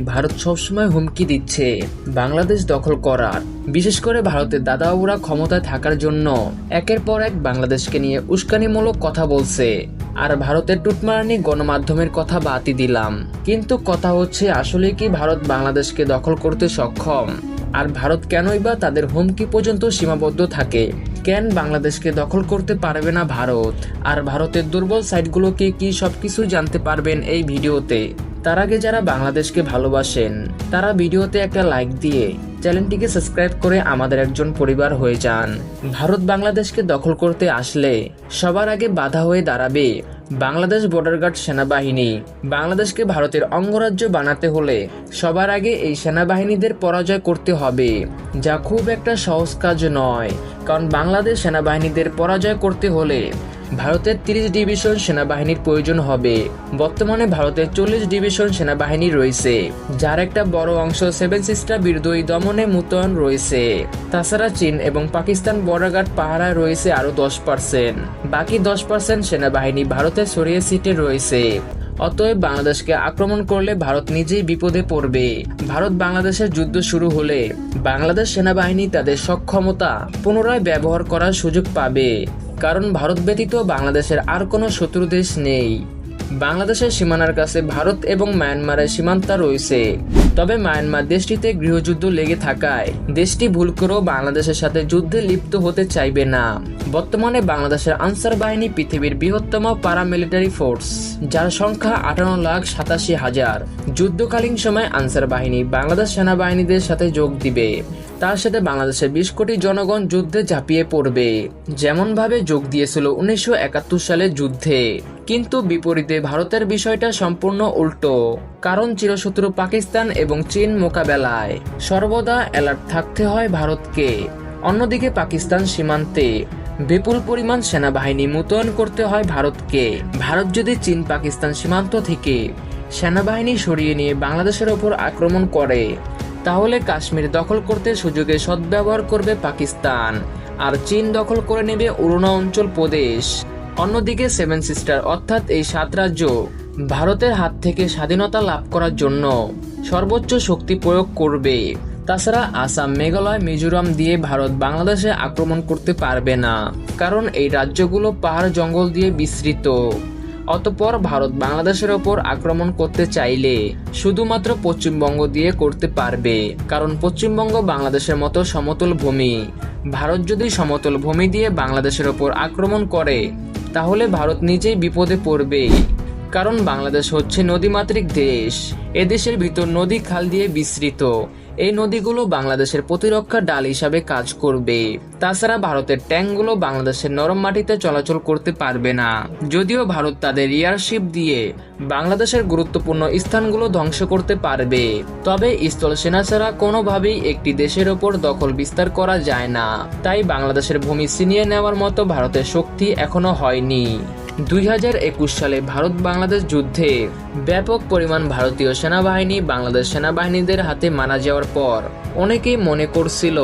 ভারত সবসময় হুমকি দিচ্ছে। বাংলাদেশ দখল করার। বিশেষ করে ভারতের দাদাবাবুরা ক্ষমতায় থাকার জন্য। একের পর এক বাংলাদেশকে নিয়ে উস্কানিমূলক কথা বলছে। আর ভারতের টুটমারানি গণমাধ্যমের কথা বাতি দিলাম। কিন্তু কথা হচ্ছে আসলে কি ভারত বাংলাদেশকে দখল করতে সক্ষম? আর ভারত কেনই বা তাদের হুমকি পর্যন্ত সীমাবদ্ধ থাকে? কেন বাংলাদেশকে দখল করতে পারবে না ভারত? আর ভারতের দুর্বল সাইটগুলোকে কি সবকিছু জানতে পারবেন এই ভিডিওতে? তার আগে যারা বাংলাদেশকে ভালোবাসেন, তারা ভিডিওতে একটা লাইক দিয়ে চ্যানেলটিকে সাবস্ক্রাইব করে আমাদের একজন পরিবার হয়ে যান। ভারত বাংলাদেশকে দখল করতে আসলে সবার আগে বাধা হয়ে দাঁড়াবে বাংলাদেশ বর্ডার গার্ড সেনাবাহিনী। বাংলাদেশকে ভারতের অঙ্গরাজ্য বানাতে হলে সবার আগে এই সেনাবাহিনীদের পরাজয় করতে হবে, যা খুব একটা সহজ কাজ নয়। কারণ বাংলাদেশ সেনাবাহিনীদের পরাজয় করতে হলে ভারতের তিরিশ ডিভিশন সেনাবাহিনীর প্রয়োজন হবে। বর্তমানে ভারতের চল্লিশ ডিভিশন সেনাবাহিনী রয়েছে, যার একটা বড় অংশ সেভেন সিস্টার বিরোধী দমনে মোতায়েন রয়েছে। তাছাড়া চীন এবং পাকিস্তান বর্ডার গার্ড পাহারায় রয়েছে আরও দশ পার্সেন্ট বাকি দশ পার্সেন্ট সেনাবাহিনী ভারতের সরিয়ে সিটে রয়েছে। অতএব বাংলাদেশকে আক্রমণ করলে ভারত নিজেই বিপদে পড়বে। ভারত বাংলাদেশের যুদ্ধ শুরু হলে বাংলাদেশ সেনাবাহিনী তাদের সক্ষমতা পুনরায় ব্যবহার করার সুযোগ পাবে। কারণ ভারত ব্যতীত বাংলাদেশের আর কোনো শত্রু দেশ নেই। বাংলাদেশের সীমানার কাছে ভারত এবং মায়ানমারের সীমান্তা রয়েছে। তবে মায়ানমার দেশটিতে গৃহযুদ্ধ লেগে থাকায় দেশটি ভুল করেও বাংলাদেশের সাথে যুদ্ধে লিপ্ত হতে চাইবে না। বর্তমানে বাংলাদেশের আনসার বাহিনী পৃথিবীর বৃহত্তম প্যারামিলিটারি ফোর্স যার সংখ্যা আটান্ন লাখ সাতাশি হাজার। যুদ্ধকালীন সময় আনসার বাহিনী বাংলাদেশ সেনাবাহিনীদের সাথে যোগ দিবে। তার সাথে বাংলাদেশের বিশ কোটি জনগণ যুদ্ধে ঝাঁপিয়ে পড়বে। যেমনভাবে যোগ দিয়েছিল উনিশশো সালের যুদ্ধে। কিন্তু বিপরীতে ভারতের বিষয়টা সম্পূর্ণ উল্টো। কারণ চিরশত্রু পাকিস্তান এবং চীন মোকাবেলায় সর্বদা অ্যালার্ট থাকতে হয় ভারতকে। অন্যদিকে পাকিস্তান সীমান্তে বিপুল পরিমাণ সেনাবাহিনী মোতায়েন করতে হয় ভারতকে। ভারত যদি চীন পাকিস্তান সীমান্ত থেকে সেনাবাহিনী সরিয়ে নিয়ে বাংলাদেশের ওপর আক্রমণ করে তাহলে কাশ্মীর দখল করতে সুযোগে সদ্ব্যবহার করবে পাকিস্তান। আর চীন দখল করে নেবে অরুণা অঞ্চল প্রদেশ। অন্যদিকে সেভেন সিস্টার অর্থাৎ এই সাত রাজ্য ভারতের হাত থেকে স্বাধীনতা লাভ করার জন্য সর্বোচ্চ শক্তি প্রয়োগ করবে। তাছাড়া আসাম, মেঘালয়, মিজোরাম দিয়ে ভারত বাংলাদেশে আক্রমণ করতে পারবে না। কারণ এই রাজ্যগুলো পাহাড় জঙ্গল দিয়ে বিস্তৃত। অতপর ভারত বাংলাদেশের ওপর আক্রমণ করতে চাইলে শুধুমাত্র পশ্চিমবঙ্গ দিয়ে করতে পারবে। কারণ পশ্চিমবঙ্গ বাংলাদেশের মতো সমতল ভূমি। ভারত যদি সমতল ভূমি দিয়ে বাংলাদেশের ওপর আক্রমণ করে, তাহলে ভারত নিজেই বিপদে পড়বে। কারণ বাংলাদেশ হচ্ছে নদীমাতৃক দেশ। এদেশের ভিতর নদী খাল দিয়ে বিস্তৃত। এই নদীগুলো বাংলাদেশের প্রতিরক্ষা ডাল হিসাবে কাজ করবে। তাছাড়া ভারতের ট্যাঙ্কগুলো বাংলাদেশের নরম মাটিতে চলাচল করতে পারবে না। যদিও ভারত তাদের এয়ারশিপ দিয়ে বাংলাদেশের গুরুত্বপূর্ণ স্থানগুলো ধ্বংস করতে পারবে। তবে স্থল সেনা ছাড়া কোনোভাবেই একটি দেশের ওপর দখল বিস্তার করা যায় না। তাই বাংলাদেশের ভূমি ছিনিয়ে নেওয়ার মতো ভারতের শক্তি এখনও হয়নি। দুই হাজার একুশ সালে ভারত বাংলাদেশ যুদ্ধে ব্যাপক পরিমাণ ভারতীয় সেনাবাহিনী বাংলাদেশ সেনাবাহিনীদের হাতে মারা যাওয়ার পর অনেকেই মনে করছিল,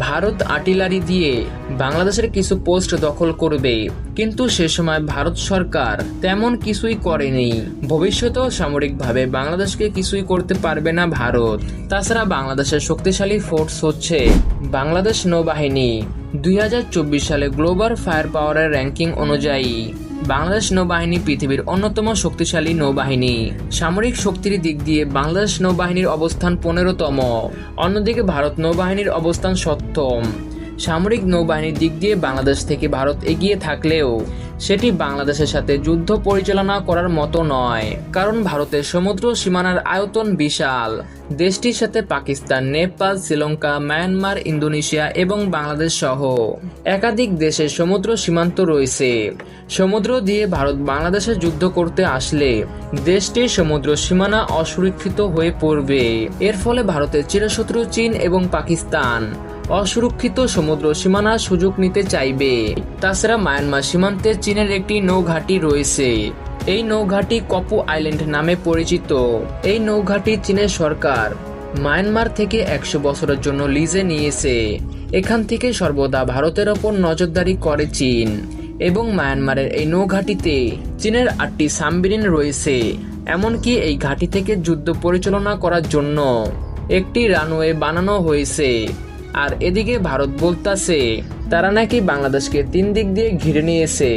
ভারত আর্টিলারি দিয়ে বাংলাদেশের কিছু পোস্ট দখল করবে। কিন্তু সে সময় ভারত সরকার তেমন কিছুই করেনি। ভবিষ্যতেও সামরিকভাবে বাংলাদেশকে কিছুই করতে পারবে না ভারত। তাছাড়া বাংলাদেশের শক্তিশালী ফোর্স হচ্ছে বাংলাদেশ নৌবাহিনী। দুই হাজার চব্বিশ সালে গ্লোবাল ফায়ার পাওয়ারের র্যাঙ্কিং অনুযায়ী বাংলাদেশ নৌবাহিনী পৃথিবীর অন্যতম শক্তিশালী নৌবাহিনী। সামরিক শক্তির দিক দিয়ে বাংলাদেশ নৌবাহিনীর অবস্থান পনেরোতম। অন্যদিকে ভারত নৌবাহিনীর অবস্থান সপ্তম। সামরিক নৌবাহিনীর দিক দিয়ে বাংলাদেশ থেকে ভারত এগিয়ে থাকলেও সেটি বাংলাদেশের সাথে যুদ্ধ পরিচালনা করার মতো নয়, কারণ ভারতের সমুদ্র সীমানার আয়তন বিশাল। দেশটির সাথে পাকিস্তান, নেপাল, শ্রীলঙ্কা, মায়ানমার, ইন্দোনেশিয়া এবং বাংলাদেশ সহ একাধিক দেশের সমুদ্র সীমান্ত রয়েছে। সমুদ্র দিয়ে ভারত বাংলাদেশে যুদ্ধ করতে আসলে দেশটির সমুদ্র সীমানা অসুরক্ষিত হয়ে পড়বে। এর ফলে ভারতের চিরশত্রু চীন এবং পাকিস্তান অসুরক্ষিত সমুদ্র সীমানার সুযোগ নিতে চাইবে। তাছাড়া মায়ানমার সীমান্তে চীনের একটি নৌঘাঁটি রয়েছে। এই নৌঘাঁটি কপু আইল্যান্ড নামে পরিচিত। এই নৌঘাঁটি চীনের সরকার মায়ানমার থেকে একশো বছরের জন্য লিজে নিয়েছে। এখান থেকে সর্বদা ভারতের ওপর নজরদারি করে চীন এবং মায়ানমারের এই নৌঘাঁটিতে চীনের আটটি সাবমেরিন রয়েছে। এমনকি এই ঘাঁটি থেকে যুদ্ধ পরিচালনা করার জন্য একটি রানওয়ে বানানো হয়েছে। আর এদিকে ভারত বলতাছে, তারা নাকি বাংলাদেশকে তিন দিক দিয়ে ঘিরে নিয়েছে।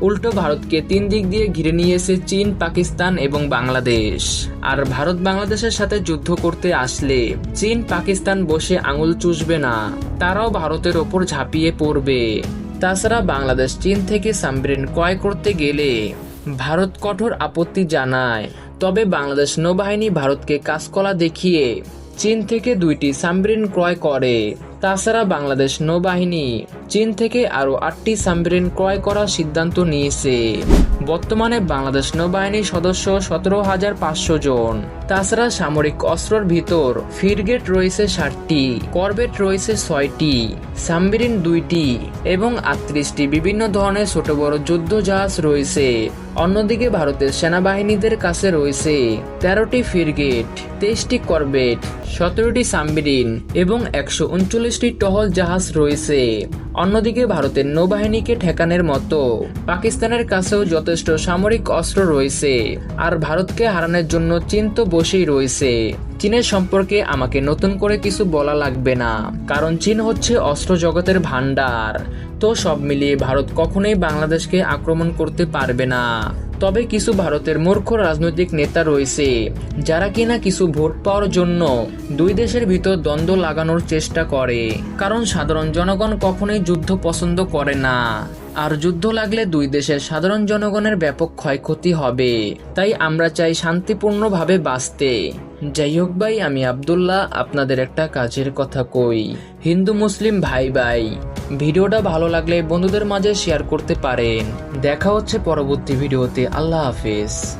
উল্টো ভারতকে তিন দিক দিয়ে ঘিরে নিয়েছে চীন, পাকিস্তান এবং বাংলাদেশ। আর ভারত বাংলাদেশের সাথে যুদ্ধ করতে আসলে, চীন, পাকিস্তান বসে আঙুল চুষবে না, তারাও ভারতের ওপর ঝাঁপিয়ে পড়বে। তাছাড়া বাংলাদেশ চীন থেকে সামরিন ক্রয় করতে গেলে ভারত কঠোর আপত্তি জানায়, তবে বাংলাদেশ নৌবাহিনী ভারতকে কাজকলা দেখিয়ে চীন থেকে দুইটি সামরিন ক্রয় করে। তাছাড়া বাংলাদেশ নৌবাহিনী চীন থেকে আরও আটটি সামরিন ক্রয় করার সিদ্ধান্ত নিয়েছে। বর্তমানে বাংলাদেশ নৌবাহিনীর সদস্য সতেরো হাজার পাঁচশো জন। তাছাড়া সামরিক অস্ত্রর ভিতর ফিরগেট রয়েছে ষাটটি, করবেট রয়েছে ছয়টি সামরিন দুইটি এবং আটত্রিশটি বিভিন্ন ধরনের ছোট বড় যুদ্ধ জাহাজ রয়েছে। অন্যদিকে ভারতের সেনাবাহিনীদের কাছে রয়েছে তেরোটি ফিরগেট, তেইশটি করবেট, সতেরোটি সাবমেরিন এবং একশো উনচল্লিশ উনচল্লিশটি টহল জাহাজ রয়েছে। অন্যদিকে ভারতের নৌবাহিনীকে ঠেকানোর মতো। পাকিস্তানের কাছেও যথেষ্ট সামরিক অস্ত্র রয়েছে। আর ভারতকে হারানোর জন্য চীন তো বসেই রয়েছে। চীনের সম্পর্কে আমাকে নতুন করে কিছু বলা লাগবে না। কারণ চীন হচ্ছে অস্ত্র জগতের ভান্ডার তো সব মিলিয়ে ভারত কখনোই বাংলাদেশকে আক্রমণ করতে পারবে না। তবে কিছু ভারতের মূর্খ রাজনৈতিক নেতা রয়েছে, যারা কিনা কিছু ভোট পাওয়ার জন্য দুই দেশের ভিতর দ্বন্দ্ব লাগানোর চেষ্টা করে। কারণ সাধারণ জনগণ কখনোই যুদ্ধ পছন্দ করে না। আর যুদ্ধ লাগলে দুই দেশের সাধারণ জনগণের ব্যাপক ক্ষয়ক্ষতি হবে। তাই আমরা চাই শান্তিপূর্ণভাবে বাঁচতে। যাই হোক ভাই, আমি আবদুল্লাহ, আপনাদের একটা কাজের কথা কই। হিন্দু, মুসলিম ভাই ভাই ভিডিওটা ভালো লাগলে বন্ধুদের মাঝে শেয়ার করতে পারেন। দেখা হচ্ছে পরবর্তী ভিডিওতে। আল্লাহ হাফেজ।